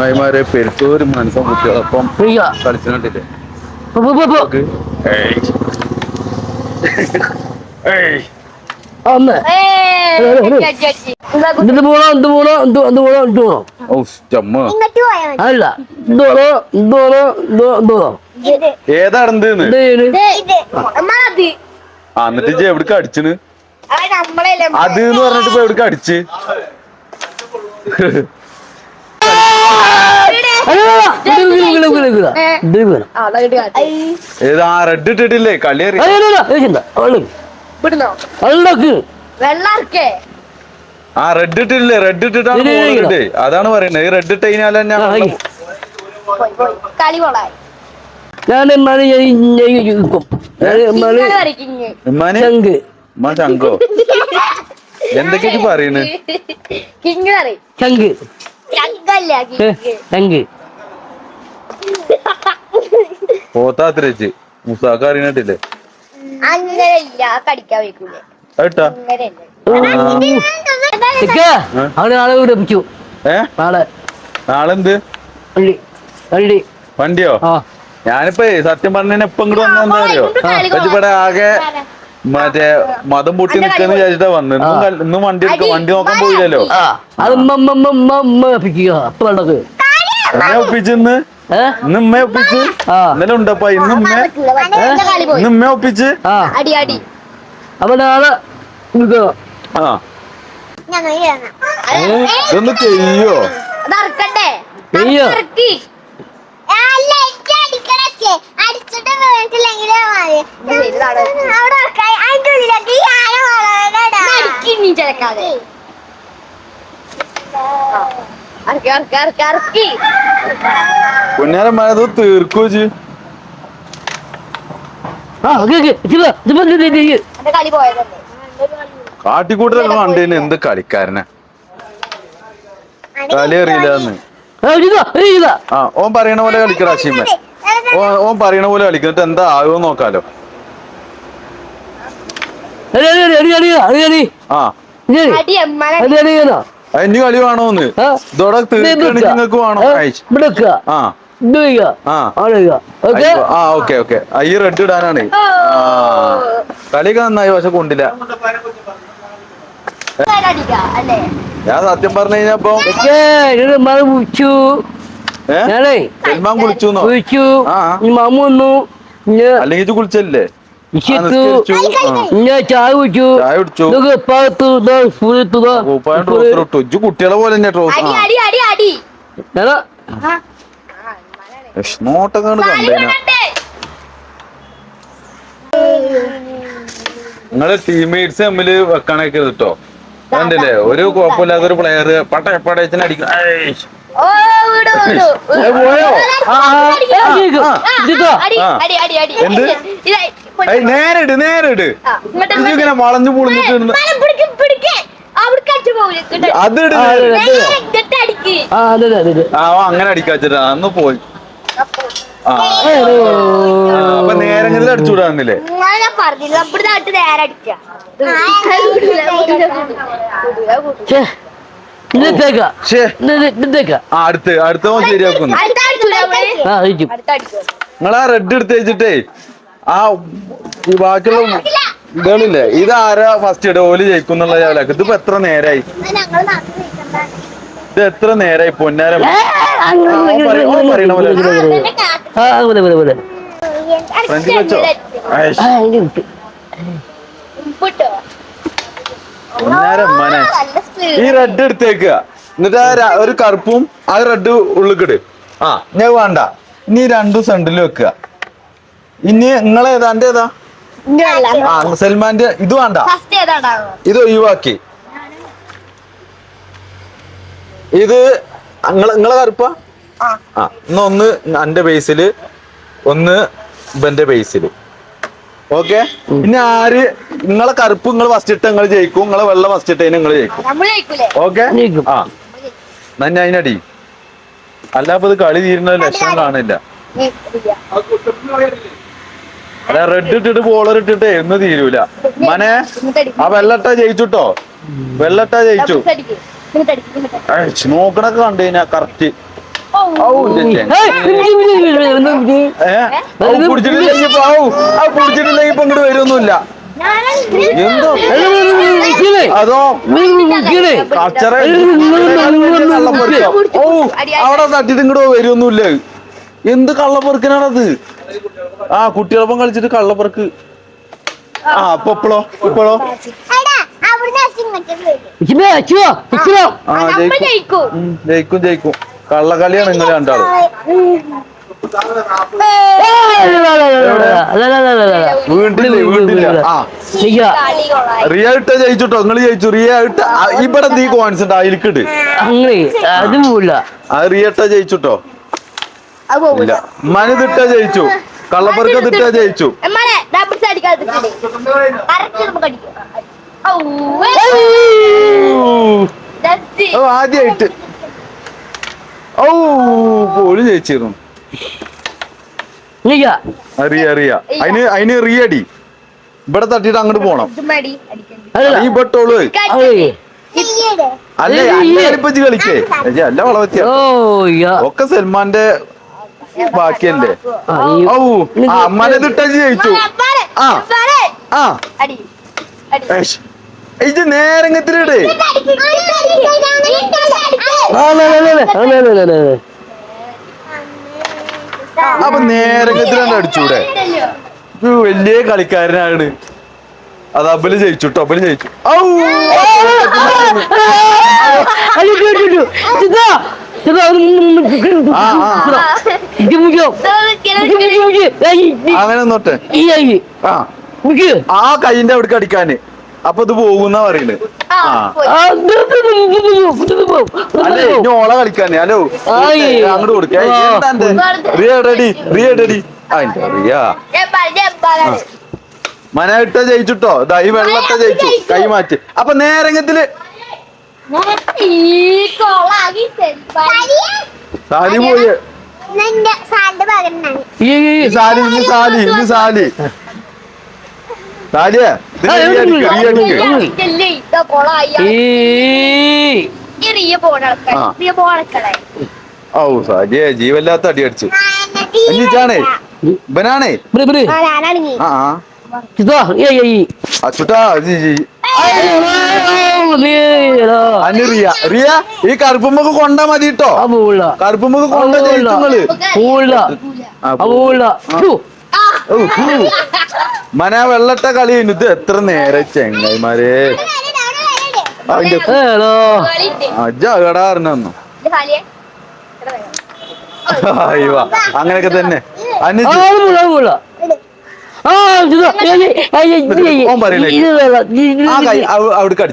ചങ്ങായിമാരെ പെരുത്തൂര് മനസ്സും കുട്ടികളൊപ്പം. കളിച്ചിട്ടില്ലേ എന്നിട്ട് എവിടക്ക് അടിച്ചിന് അത് അത് എന്ന് പറഞ്ഞിട്ട് ഇപ്പൊ എവിടേക്ക് അടിച്ച്? ഏത് റെഡ് ഇട്ടിട്ടില്ലേ? കളി ആ റെഡ് ഇട്ടില്ലേ റെഡ് ഇട്ടിട്ടാണ്. അതാണ് പറയുന്നത്. ഈ റെഡ് ഇട്ട് കഴിഞ്ഞാൽ ഞാൻ ഇമ്മാനെ ഞാൻ എന്തൊക്കെയാ പറയണ് കിങ് കറി ചങ്ക്. പോത്താത്തിരച്ച്. മുസാക്ക അറിയണട്ടില്ലേ കടിക്കാൻ വയ്ക്കൂലേ. അങ്ങനെയല്ലേ അവിടെ ഏ? നാളെ നാളെന്ത്? വണ്ടി വണ്ടി വണ്ടിയോ? ആ. ഞാനിപ്പോ സത്യം പറഞ്ഞ ഇപ്പൊ ഇങ്ങോട്ട് വന്നെന്താ അറിയോ? ഇവിടെ ആകെ മറ്റേ മതം പൊട്ടി നിൽക്കുന്ന വിചാരിച്ചിട്ടാ വന്ന്. ഇന്നും വണ്ടി വണ്ടി നോക്കാൻ പോയില്ലല്ലോ? ആ. അത് ഒപ്പിച്ചിന്ന് ഉമ്മ ഒപ്പിച്ച്? ഇന്നലെ ഉണ്ടപ്പ ഇന്ന് ഉമ്മ പോയി ഇന്ന് ഉമ്മ ഒപ്പിച്ച്? ആ. അടി അടി. അപ്പൊ നാളെ ആ. ഇതൊന്ന് ചെയ്യോ? ചിലക്കാതെ. പൊന്നാരം മഴ തീർക്കോ കാട്ടിക്കൂട്ടലൊക്കെ കണ്ടേന് എന്ത് കളിക്കാരനെ? കളി അറിയില്ലാന്ന് ഇതാ ആ ഓൻ പറയണ പോലെ കളിക്കടാ അശീമ ഓ ഓൻ പറയണ പോലെ കളിക്കുന്നിട്ട് എന്താ ആകുമോ നോക്കാലോ. ആ. അടി എമ്മനെ അടി അടി അടി അത് ഇനി കളി വേണോന്ന്. ഇതോടെ നിങ്ങൾക്ക് വേണോ. ആ. ഓക്കെ? ഓക്കെ ഈ റെഡ് ഇടാനാണ്. കളിയൊക്കെ നന്നായി പക്ഷെ കൊണ്ടില്ല. ഞാൻ സത്യം പറഞ്ഞു കഴിഞ്ഞപ്പോ വിളിച്ചു. സൽമാൻ കുളിച്ചു. ഈ മാമ വന്നു. അല്ലെങ്കിൽ ഇത് കുളിച്ചല്ലേ? ചായ കുടിച്ചു. ചായ കുടിച്ചു. ട്രോസർ ഇട്ടു. ഇജ്ജ് കുട്ടികളെ പോലെ തന്നെ ട്രോസർ. കണ്ടേന. നിങ്ങളെ ടീംമേറ്റ്സ് തമ്മിൽ വെക്കാനൊക്കെ കേട്ടോ കണ്ടില്ലേ? ഒരു കുഴപ്പമില്ലാത്ത ഒരു പ്ലെയർ പട്ട പടയത്തിന് അടിക്കും എന്ത്? ഇതായി. ഏയ്, നേരെ ഇട് നേരെ ഇട് ആ, ഇങ്ങനെ വളഞ്ഞു പൊളിഞ്ഞിട്ട്. അത് ആ, അങ്ങനെ അടിക്കാച്ചിട്ടാ അന്ന് പോയി. അപ്പൊ നേരെങ്കിലും അടിച്ചുവിടാന്നില്ലേ അടുത്ത് അടുത്ത ശരിയാക്കുന്നു. അടുത്ത അടിച്ചൂല ആ കഴിക്കും അടുത്ത അടിക്കും നിങ്ങൾ ആ റെഡ് എടുത്ത് വെച്ചിട്ടേ. ആ ഈ ബാക്കിയുള്ള ഇതേളില്ലേ ഇത് ആരാ ഫസ്റ്റ് ഇട ഓൽ ജയിക്കും എന്നുള്ള ലെവലാക്ക് ഇതിപ്പോ എത്ര നേരായി ഇത് എത്ര നേരായി പൊന്നാരം പറയണ പോലെ. ഫ്രഞ്ച് വെച്ചോ പൊന്നാരം മനെ ഈ റെഡ് എടുത്തേക്കുക എന്നിട്ട് ആ ഒരു കറുപ്പും ആ റെഡ് ഉള്ളിക്കിട് ആ ഞാൻ വേണ്ട ഇനി രണ്ടും സെന്റിൽ വെക്കുക ഇനി നിങ്ങളെ ഏതാ? എന്റെ ഏതാ? ആ സൽമാന്റെ ഇത് വേണ്ട. ഇത് ഒഴിവാക്കി. ഇത് നിങ്ങളെ നിങ്ങളെ കറുപ്പ? ആ. എന്നാ ഒന്ന് എന്റെ ബേസിൽ ഒന്ന് ഇവന്റെ ബേസിൽ ഓക്കെ? പിന്നെ ആര് നിങ്ങളെ കറുപ്പ് നിങ്ങൾ ഫസ്റ്റ് ഇട്ട് നിങ്ങൾ ജയിക്കും. നിങ്ങളെ വെള്ള ഫസ്റ്റ് ഇട്ടതിന് നിങ്ങൾ ജയിക്കും. ഓക്കെ. ആ. നന്നെ അതിനടി അല്ലാപ്പത് കളി തീരുന്ന ലക്ഷണം കാണില്ല അതെ റെഡ് ഇട്ടിട്ട് ബോളർ ഇട്ടിട്ടേ എന്ന് തീരൂല. മനെ ആ വെള്ളട്ട ജയിച്ചുട്ടോ. വെള്ളട്ട ജയിച്ചു. നോക്കണൊക്കെ കണ്ടു കഴിഞ്ഞാ കറക്റ്റ് പിടിച്ചിട്ടില്ലെങ്കിൽ ഇങ്ങോട്ട് വരുമൊന്നുമില്ല അതോ? കച്ചറ ഓ അവിടെ തട്ടിട്ട് ഇങ്ങോട്ട് വരുമൊന്നുമില്ല എന്ത് കള്ളപ്പെറുക്കനാണത്? ആ കുട്ടികളൊപ്പം കളിച്ചിട്ട് കള്ളപ്പുറക്ക്. ആ അപ്പൊ ഇപ്പോളോ ജയിക്കും. ജയിക്കും. ജയിക്കും കള്ളക്കളിയാണ് നിങ്ങൾ രണ്ടാളും വീണ്ടില്ല വീണ്ടില്ല. ആ. ജയിച്ചുട്ടോ? നിങ്ങൾ ജയിച്ചു. റിയ ഇട്ട ഇവിടെ നീ കോൺസ് അതിൽക്കിട്ട് അത് റിയട്ട ആ റിയ ജയിച്ചുട്ടോ? ഇല്ല. ജയിച്ചു. കള്ളപ്പർക്ക് തിട്ടാ ജയിച്ചു. ആദ്യായിട്ട്. ഔ പോളി ജയിച്ചിരുന്നു. അറിയ അറിയ. അതിന് അതിന് റിയടി ഇവിടെ തട്ടിട്ട് അങ്ങോട്ട് പോണം. ഈ ബട്ടോൾ അല്ലേ കളിക്കേ? അല്ല വളവത്തിയ. ഒക്കെ സൽമാന്റെ ബാക്കിയല്ലേ ഔ അമ്മനെ ഇട്ട ജയിച്ചു ആ ആ ഇത് നേരങ്ങത്തിലിടേ അപ്പൊ നേരങ്ങത്തിലാണ് അടിച്ചൂടെ വലിയ കളിക്കാരനാണ് അത് അബൽ ജയിച്ചു കേട്ടോ അബൽ ജയിച്ചു ഔ അങ്ങനെ നോട്ടെ ആ. കൈന്റെ അവിടേക്ക് അടിക്കാന്. അപ്പൊ ഇത് പോകുന്ന പറയുന്നത് കളിക്കാന്. ഹലോ. അങ്ങോട്ട് കൊടുക്കേ. റിയ എടടി റിയ എടടി. ജയിച്ചിട്ടോ? ഇതാ വെള്ളത്തെ ജയിച്ചു. കൈ മാറ്റി. അപ്പൊ നേരങ്ങത്തിൽ സാലി പോയി ഈ സാലി ഇന്ന് സാലി ഇന്ന് സാലി സാലിയെ ഔ സാലിയെ ജീവല്ലാത്ത അടി അടിച്ചു. അഞ്ചിച്ചാണേ ഇവനാണേ ആ അച്ചുട്ടാ റിയ. റിയ ഈ കറുപ്പുമ്മക്ക് കൊണ്ടാ മതി കേട്ടോ കറുപ്പുമ്മക്ക് കൊണ്ട മന വെള്ളട്ട കളി ഇത് എത്ര നേരെ ചെങ്ങായിമാരെ? അങ്ങനെയൊക്കെ തന്നെ. അവിടെ അവിടേക്ക്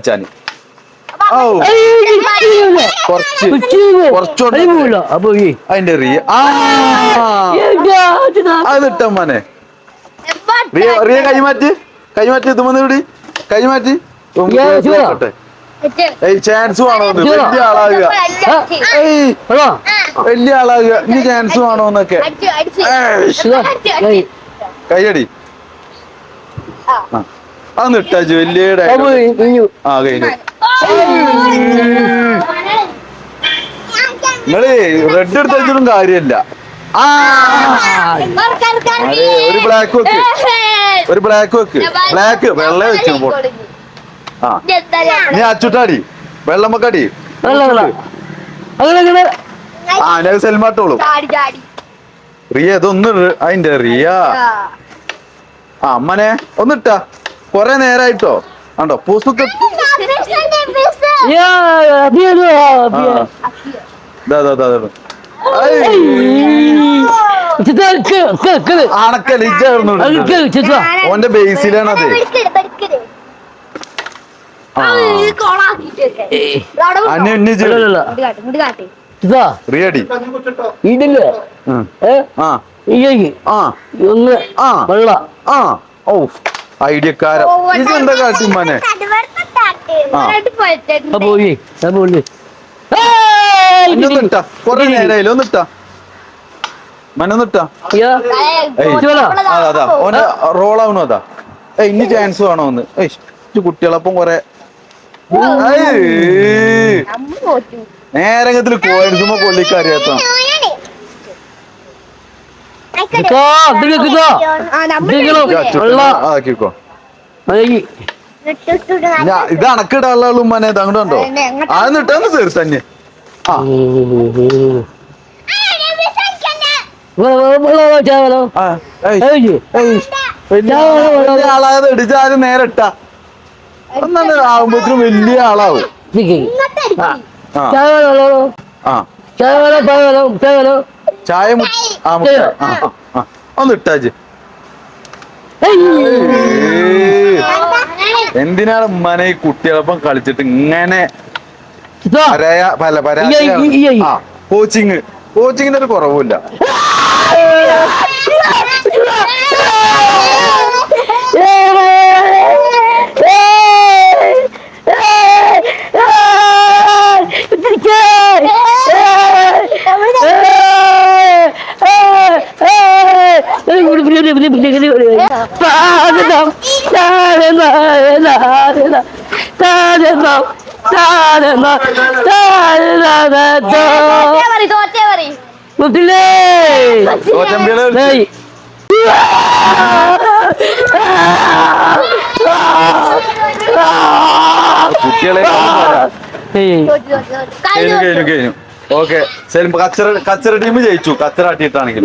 കുറച്ച് കുറച്ചോട്ട് അപ്പൊ അതിന്റെ റിയ ആ. അതിട്ട മോനെ. റിയ റിയ കൈമാറ്റ്. കൈമാറ്റ് ഇത് വന്നിവിടെ കൈമാറ്റ്. ചാൻസ് വേണോന്ന്. വലിയ ആളാകുക. വലിയ ആളാകുക. ഇനി ചാൻസ് വേണോന്നൊക്കെ. കൈയടി. ആ. അന്നിട്ടാച്ചു വലിയ ആ കഴിഞ്ഞു നിങ്ങൾ റെഡ് എടുത്ത് വെച്ചിട്ടും കാര്യമില്ല. ഒരു ബ്ലാക്ക് വെക്ക്. ഒരു ബ്ലാക്ക് വെക്ക്. ബ്ലാക്ക് വെള്ള വെച്ചു പോ- ആ. നീ അച്ചുട്ടാടി. വെള്ളം വെക്കടി. ആ ഞാൻ സെൽമാട്ടോളും ചാടി ചാടി. റിയ ഇതൊന്ന്. അതിന്റെ റിയ. ആ. അമ്മനെ ഒന്നിട്ടാ. കൊറേ നേരായിട്ടോ. ആണ്ടോ പൂസുക്ക് Я обеду. Да, да, да, да. ഓന്റെ ബേസിലാണ് അത്. റിയടി ഇതില്ലേ? ഒന്ന് വെള്ള. ആ. കാട്ടി മനെ? പോയി. പോയി. ഒന്നിട്ടാ കൊറേ നേരായില്ല? ഒന്നിട്ടാ മനൊന്നിട്ടാ അതാ ഓനെ റോൾ ആവണോ അതാ ഏ ഇനി ചാൻസ് വേണോ ഒന്ന് ഏയ് കുട്ടികളപ്പം കൊറേ. നേരത്തിൽ കോഴിക്കുമ്പോ കൊള്ളിക്കറിയാത്ത ആ കിക്കോ ഇത് അണക്കിടാനുള്ള ഉമ്മനെ അങ്ങോട്ട് എങ്ങോട്ടാ? അത് നിട്ടാന്ന് തീർ തന്നെ. ആ. വലിയ ആളായത് ഇടിച്ചാലും നേരെ ഇട്ടാ. ഒന്നാണ് ആകുമ്പോഴത്തേനും വലിയ ആളാവും. ചായ ഒന്ന് ഇട്ടാച്ച് എന്തിനാണ് ഉമ്മാനെ ഈ കുട്ടികളൊപ്പം കളിച്ചിട്ട് ഇങ്ങനെ പരായ പല ആ കോച്ചിങ് കോച്ചിങ്ങിന്റെ ഒരു കുറവില്ല ഏയ്. കുട്ടികളെ കഴിഞ്ഞു കഴിഞ്ഞു കഴിഞ്ഞു. ഓക്കെ. സെലിം കച്ചറ കച്ചറ ടീം ജയിച്ചു. കച്ചറ ആട്ടിയിട്ടാണെങ്കിൽ